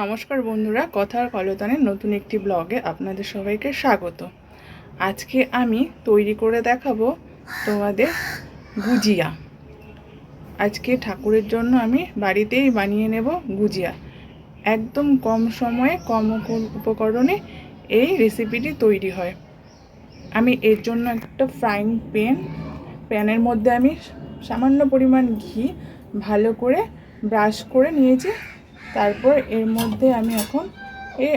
নমস্কার বন্ধুরা, কথার কলতানের নতুন একটি ব্লগে আপনাদের সবাইকে স্বাগত। আজকে আমি তৈরি করে দেখাবো তোমাদের গুজিয়া। আজকে ঠাকুরের জন্য আমি বাড়িতেই বানিয়ে নেব গুজিয়া। একদম কম সময়ে, কম উপকরণে এই রেসিপিটি তৈরি হয়। আমি এর জন্য একটা ফ্রাইং প্যান প্যানের মধ্যে আমি সামান্য পরিমাণ ঘি ভালো করে ব্রাশ করে নিয়েছি। তারপর এর মধ্যে আমি এখন এই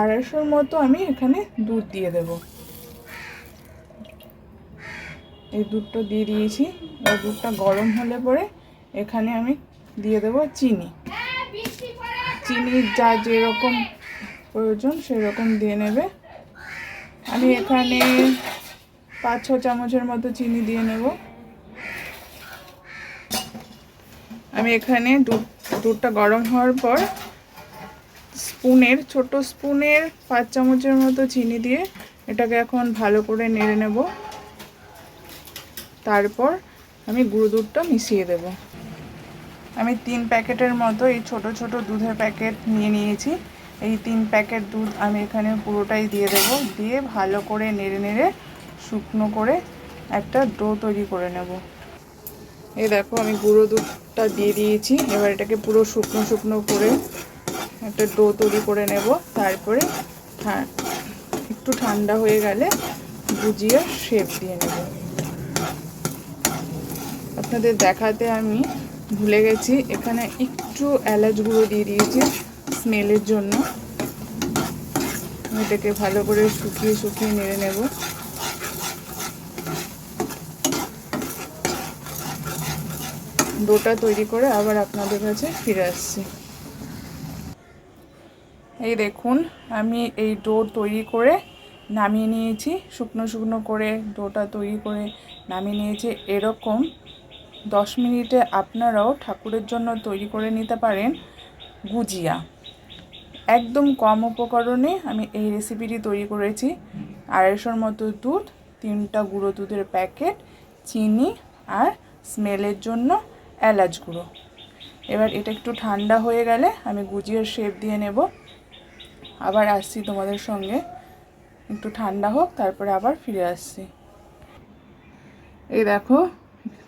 আড়াইশোর মতো আমি এখানে দুধ দিয়ে দেব। এই দুধটা দিয়ে দিয়েছি। দুধটা গরম হলে পরে এখানে আমি দিয়ে দেব চিনি। চিনি যা যেরকম প্রয়োজন সেরকম দিয়ে নেবে। আমি এখানে পাঁচ, ছ চামচের মতো চিনি দিয়ে নেব। আমি এখানে দুধ দুধটা গরম হওয়ার পর স্পুনের, ছোট স্পুনের পাঁচ চামচের মতো চিনি দিয়ে এটাকে এখন ভালো করে নেড়ে নেব। তারপর আমি গুঁড়ো দুধটা মিশিয়ে দেব। আমি তিন প্যাকেটের মতো এই ছোট ছোট দুধের প্যাকেট নিয়ে নিয়েছি। এই তিন প্যাকেট দুধ আমি এখানে পুরোটাই দিয়ে দেব। দিয়ে ভালো করে নেড়ে নেড়ে শুকনো করে একটা ডো তৈরি করে নেব। এই দেখো, আমি গুঁড়ো দুধটা দিয়ে দিয়েছি। এবার এটাকে পুরো শুকনো শুকনো করে একটা ডো তৈরি করে নেব। তারপরে একটু ঠান্ডা হয়ে গেলে গুজিয়ে শেপ দিয়ে নেব। আপনাদের দেখাতে আমি ভুলে গেছি, এখানে একটু এলাচ গুঁড়ো দিয়ে দিয়েছি স্মেলের জন্য। এটাকে ভালো করে শুকিয়ে শুকিয়ে নেড়ে নেব। ডোটা তৈরি করে আবার আপনাদের কাছে ফিরে আসছি। এই দেখুন, আমি এই ডো তৈরি করে নামিয়ে নিয়েছি। শুকনো শুকনো করে ডোটা তৈরি করে নামিয়ে নিয়েছি। এরকম দশ মিনিটে আপনারাও ঠাকুরের জন্য তৈরি করে নিতে পারেন গুজিয়া। একদম কম উপকরণে আমি এই রেসিপিটি তৈরি করেছি। আড়াইশোর মতো দুধ, তিনটা গুঁড়ো দুধের প্যাকেট, চিনি আর স্মেলের জন্য এলাচ গুঁড়ো। এবার এটা একটু ঠান্ডা হয়ে গেলে আমি গুজিয়ার শেপ দিয়ে নেব। আবার আসছি তোমাদের সঙ্গে। একটু ঠান্ডা হোক, তারপরে আবার ফিরে আসছি। এই দেখো,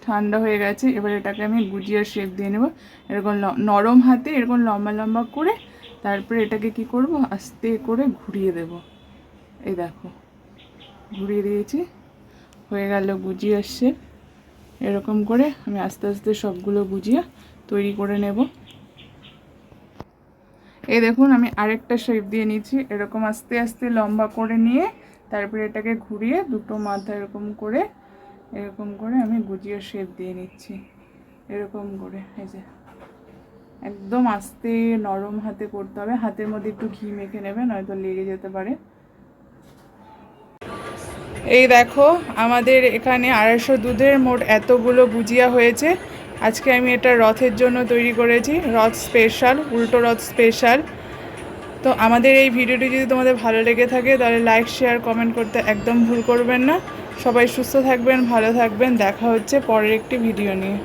ঠান্ডা হয়ে গেছে। এবার এটাকে আমি গুজিয়ার শেপ দিয়ে নেব। এরকম নরম হাতে এরকম লম্বা লম্বা করে তারপরে এটাকে কি করব? আস্তে করে ঘুরিয়ে দেব। এই দেখো, ঘুরিয়ে দিয়েছি। হয়ে গেল গুজিয়ার শেপ এরকম করে আমি আস্তে আস্তে সবগুলো গুজিয়া তৈরি করে নেব। এই দেখুন, আমি আরেকটা শেপ দিয়ে নিচ্ছি। এরকম আস্তে আস্তে লম্বা করে নিয়ে তারপরে এটাকে ঘুরিয়ে দুটো মাথা এরকম করে এরকম করে আমি গুজিয়ে শেপ দিয়ে নিচ্ছি। এরকম করে, এই যে। একদম আস্তে নরম হাতে করতে হবে। হাতের মধ্যে একটু ঘি মেখে নেবে, নয়তো লেগে যেতে পারে। এই দেখো, আমাদের এখানে আড়াইশো দুধের মোট এতগুলো গুজিয়া হয়েছে। আজকে আমি এটা রথের জন্য তৈরি করেছি। রথ স্পেশাল উল্টো রথ স্পেশাল তো আমাদের এই ভিডিওটি যদি তোমাদের ভালো লেগে থাকে, তাহলে লাইক শেয়ার কমেন্ট করতে একদম ভুল করবেন না। সবাই সুস্থ থাকবেন, ভালো থাকবেন। দেখা হচ্ছে পরের একটি ভিডিও নিয়ে।